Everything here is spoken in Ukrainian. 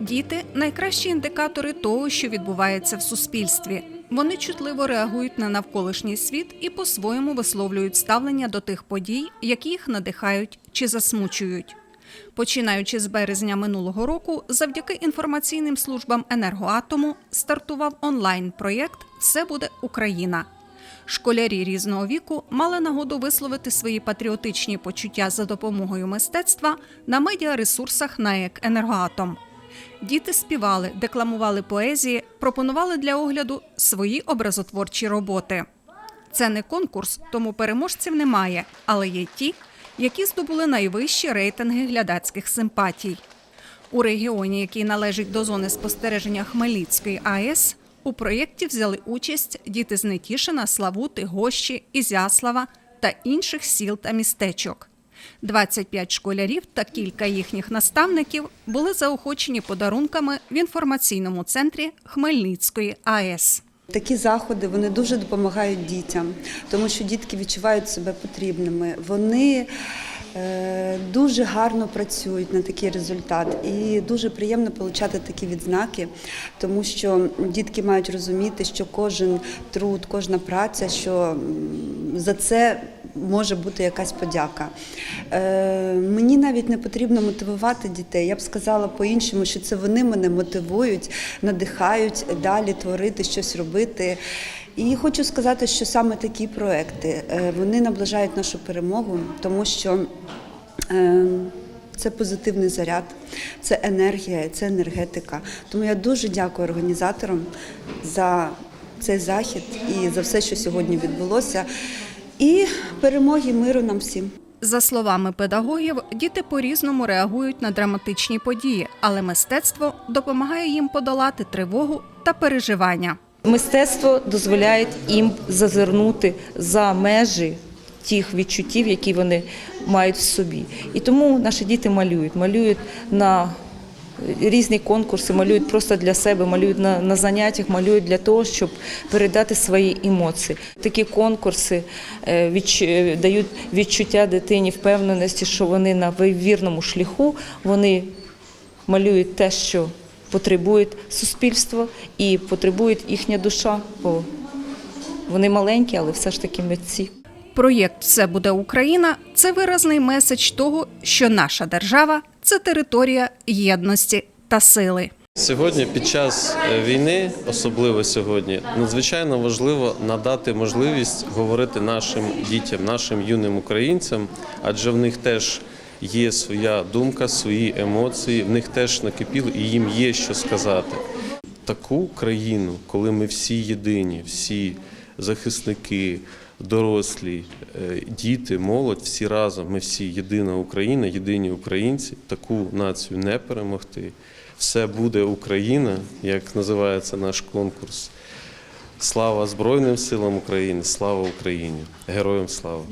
Діти найкращі індикатори того, що відбувається в суспільстві. Вони чутливо реагують на навколишній світ і по-своєму висловлюють ставлення до тих подій, які їх надихають чи засмучують. Починаючи з березня минулого року, завдяки інформаційним службам енергоатому стартував онлайн-проєкт Все буде Україна. Школярі різного віку мали нагоду висловити свої патріотичні почуття за допомогою мистецтва на медіаресурсах НАЕК «Енергоатом». Діти співали, декламували поезії, пропонували для огляду свої образотворчі роботи. Це не конкурс, тому переможців немає, але є ті, які здобули найвищі рейтинги глядацьких симпатій. У регіоні, який належить до зони спостереження Хмельницької АЕС, у проєкті взяли участь діти з Нетішина, Славути, Гощі, Ізяслава та інших сіл та містечок. 25 школярів та кілька їхніх наставників були заохочені подарунками в інформаційному центрі Хмельницької АЕС. Такі заходи вони дуже допомагають дітям, тому що дітки відчувають себе потрібними. Вони е, дуже гарно працюють на такий результат, і дуже приємно отримати такі відзнаки, тому що дітки мають розуміти, що кожен труд, кожна праця, що за це може бути якась подяка. Е, мені навіть не потрібно мотивувати дітей. Я б сказала по-іншому, що це вони мене мотивують, надихають далі творити, щось робити. І хочу сказати, що саме такі проекти е, вони наближають нашу перемогу, тому що е, це позитивний заряд, це енергія, це енергетика. Тому я дуже дякую організаторам за цей захід і за все, що сьогодні відбулося. І перемоги миру нам всім. За словами педагогів, діти по-різному реагують на драматичні події, але мистецтво допомагає їм подолати тривогу та переживання. Мистецтво дозволяє їм зазирнути за межі тих відчуттів, які вони мають в собі. І тому наші діти малюють, малюють на різні конкурси, малюють просто для себе, малюють на, на заняттях, малюють для того, щоб передати свої емоції. Такі конкурси е, відч- е, дають відчуття дитині впевненості, що вони на вірному шляху, вони малюють те, що потребує суспільство і потребує їхня душа, бо вони маленькі, але все ж таки митці. Проєкт Все буде Україна це виразний меседж того, що наша держава це територія єдності та сили. Сьогодні, під час е, війни, особливо сьогодні, надзвичайно важливо надати можливість говорити нашим дітям, нашим юним українцям, адже в них теж є своя думка, свої емоції, в них теж накипіло і їм є що сказати. Таку країну, коли ми всі єдині, всі захисники, дорослі, е, діти, молодь, всі разом, ми всі єдина Україна, єдині українці, таку націю не перемогти. Все буде Україна, як називається наш конкурс. Слава Збройним силам України, слава Україні! Героям слава!